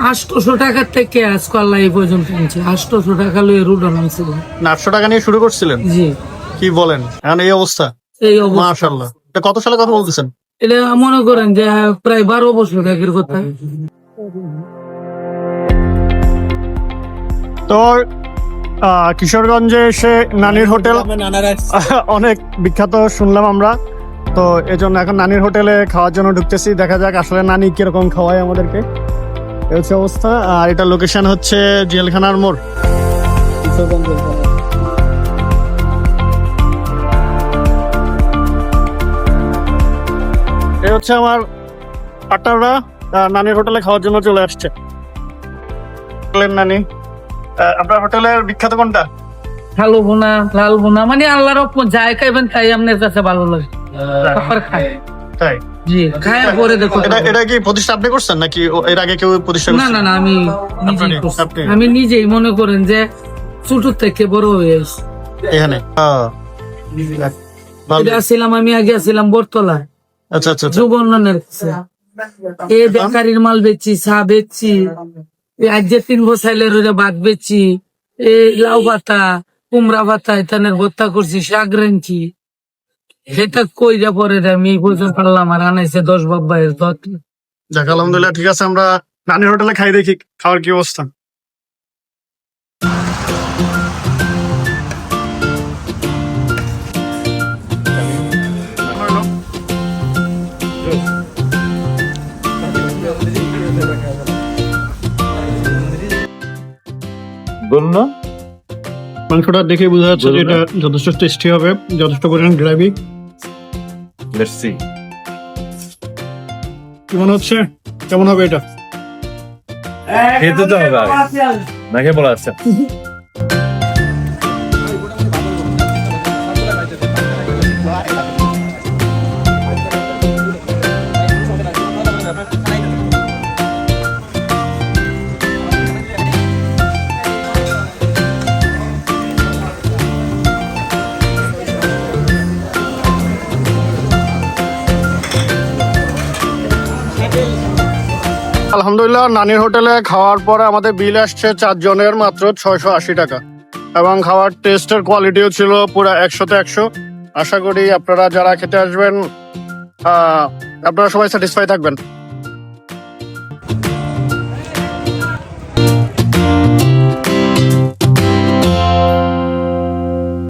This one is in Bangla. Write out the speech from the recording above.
আটশোশো টাকার থেকে আজকে আল্লাহ এই পর্যন্ত আনছে আটশোশো টাকা লয়ে রুট আনছিল আটশো টাকা নিয়ে শুরু করছিলেন? জি। কি বলেন? এখন এই অবস্থা? এই অবস্থা। মাশাল্লাহ এটা কত সালে কথা বলতেছেন? এটা মনে করেন যে প্রায় বারো বছর আগের কথা। তো আহ, কিশোরগঞ্জে এসে নানির হোটেল অনেক বিখ্যাত শুনলাম আমরা। তো এজন্য এখন নানির হোটেলে খাওয়ার জন্য ঢুকতেছি। দেখা যাক আসলে নানি কীরকম খাওয়ায় আমাদেরকে। হচ্ছে অবস্থা। আর এটা লোকেশন হচ্ছে জেলখানার মোড়। এই হচ্ছে আমার নানির হোটেলে খাওয়ার জন্য চলে আসছে। নানি আহ, আপনার হোটেলের বিখ্যাত কোনটা? কালো বোনা লাল বোনা মানে আল্লাহর রকম যাই খাইবেন তাই আপনার কাছে ভালো লাগে। খাই। তাই? জি খায় পরে দেখো। এটা এটা কি প্রতিষ্ঠা আপনি করছেন নাকি এর আগে কেউ প্রতিষ্ঠা না না না আমি? আমি নিজেই মনে করেন যে ছোট থেকে বড় হয়ে এখানে। এটা ছিলাম আমি আগে ছিলাম বরতলা আচ্ছা আচ্ছা আচ্ছা। যুবনের কাছে। এ বেকারির মাল বেচছি চা বেচছি যে তিন বসাইলের ওরে ভাত বেচছি এই লাউ পাতা কুমড়া পাতা এখানের ভর্তা করছি শাক রাঁধছি। সেটা কইরা পরে রে আমি এই পর্যন্ত পারলাম আর আনাইছে দশ বাব্বাইয়ের দত যাক আলহামদুলিল্লাহ ঠিক আছে আমরা নানির হোটেলে খাই দেখি খাওয়ার কি অবস্থা। বলুন না। মাংসটা দেখে বোঝা যাচ্ছে যে এটা যথেষ্ট টেস্টি হবে যথেষ্ট পরিমাণ গ্রেভি লেটস সি কি মনে হচ্ছে? কেমন হবে এটা? খেতে তো হবে আগে। নাকি বলা আছে? আলহামদুলিল্লাহ, নানির হোটেলে খাওয়ার পরে আমাদের বিল আসছে চারজনের মাত্র ছয়শো আশি টাকা। এবং খাওয়ার টেস্টের কোয়ালিটিও ছিল পুরো একশোতে একশো। আশা করি আপনারা যারা খেতে আসবেন আপনারা সবাই স্যাটিসফাই থাকবেন।